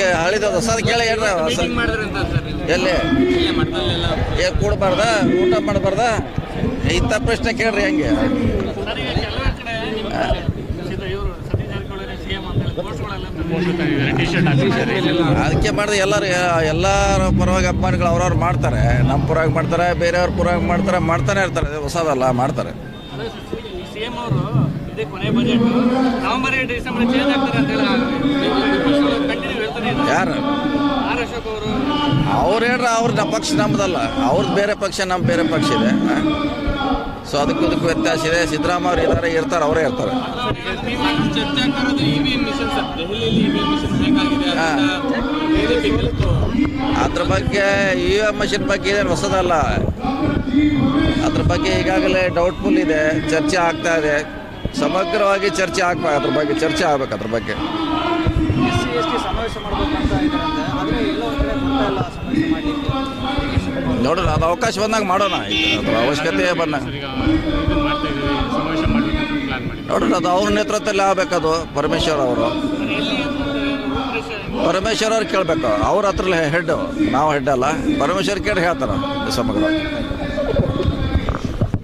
ಅದಕ್ಕೆ ಹಳಿದ ಹೊಸದ ಕೇಳಿ ಹೇಳ್ರಿ ಹೊಸ ಮೀಟಿಂಗ್ ಮಾಡಿದ್ರಿ ಅಂತ ಸರ್ ನೀವು? ಎಲ್ಲಿ? ಏ ಕೂಡಬಾರ್ದ? ಊಟ ಮಾಡಬಾರ್ದ? ಇಂಥ ಪ್ರಶ್ನೆ ಕೇಳ್ರಿ ಹಂಗೆ. ಅದಕ್ಕೆ ಮಾಡಿದ್ರೆ ಎಲ್ಲರೂ ಎಲ್ಲರ ಪರವಾಗಿ ಅಪಮಾನಗಳು ಅವ್ರವ್ರು ಮಾಡ್ತಾರೆ. ನಮ್ಮ ಪರವಾಗಿ ಮಾಡ್ತಾರೆ ಬೇರೆಯವ್ರ ಪರವಾಗಿ ಮಾಡ್ತಾರೆ ಮಾಡ್ತಾನೆ ಇರ್ತಾರೆ. ಹೊಸದಲ್ಲ ಮಾಡ್ತಾರೆ. ಅದೇ ಅವರು ಇದೇ ಕೊನೆ ಬಜೆಟ್ ನವೆಂಬರ್ ಡಿಸೆಂಬರ್ ಚೇಂಜ್ ಆಗ್ತಾರೆ ಅಂತ ಹೇಳಿ ಯಾರು? ಅವರು ಹೇಳ್ರ ಅವ್ರ ಪಕ್ಷ ನಮ್ಮದಲ್ಲ ಅವ್ರದ್ದು ಬೇರೆ ಪಕ್ಷ ನಮ್ಮ ಬೇರೆ ಪಕ್ಷ ಇದೆ ಸೊ ಅದಕ್ಕೂ ಇದಕ್ಕೂ ವ್ಯತ್ಯಾಸ ಇದೆ. ಸಿದ್ದರಾಮಯ್ಯ ಅವ್ರು ಇದಾರೆ, ಇರ್ತಾರೆ, ಅವರೇ ಇರ್ತಾರೆ. ಅದ್ರ ಬಗ್ಗೆ ಇ ವಿ ಎಂ ಮಷಿನ್ ಬಗ್ಗೆ ಇದೇನು ಹೊಸದಲ್ಲ. ಅದ್ರ ಬಗ್ಗೆ ಈಗಾಗಲೇ ಡೌಟ್ಫುಲ್ ಇದೆ, ಚರ್ಚೆ ಆಗ್ತಾ ಇದೆ. ಸಮಗ್ರವಾಗಿ ಚರ್ಚೆ ಆಗ್ಬೇಕು, ಅದ್ರ ಬಗ್ಗೆ, ಚರ್ಚೆ ಆಗ್ಬೇಕು ಅದ್ರ ಬಗ್ಗೆ. ಟಿ ಸಮಾವೇಶ ಮಾಡ್ಬೇಕಂತ ಇದ್ದಾರಂತೆ ಆದರೆ ಎಲ್ಲೋ ಒಂದು ಕಡೆ ಬರ್ತಾ ಇಲ್ಲ ಸಮಾವೇಶ ಮಾಡಲಿಕ್ಕೆ. ನೋಡೋಣ ಅದು ಅವಕಾಶ ಬಂದಾಗ ಮಾಡೋಣ. ಅದ್ರ ಅವಶ್ಯಕತೆ ಬಂದ ಈಗ ಮಾಡ್ತಾ ಇದ್ದೀವಿ. ಸಮಾವೇಶ ಮಾಡಬೇಕಂತ ಪ್ಲಾನ್ ಮಾಡಿ ನೋಡೋಣ ಅದು ಅವ್ರ ನೇತೃತ್ವದಲ್ಲಿ ಆಗಬೇಕದು ಪರಮೇಶ್ವರ್ ಅವರು. ಪರಮೇಶ್ವರ್ ಅವ್ರು ಕೇಳಬೇಕು. ಅವ್ರ ಹತ್ರ ಹೆಡ್ ನಾವು ಹೆಡ್ ಅಲ್ಲ. ಪರಮೇಶ್ವರ್ ಕೇಳಿ ಹೇಳ್ತಾರೆ ಸಮಗ್ರ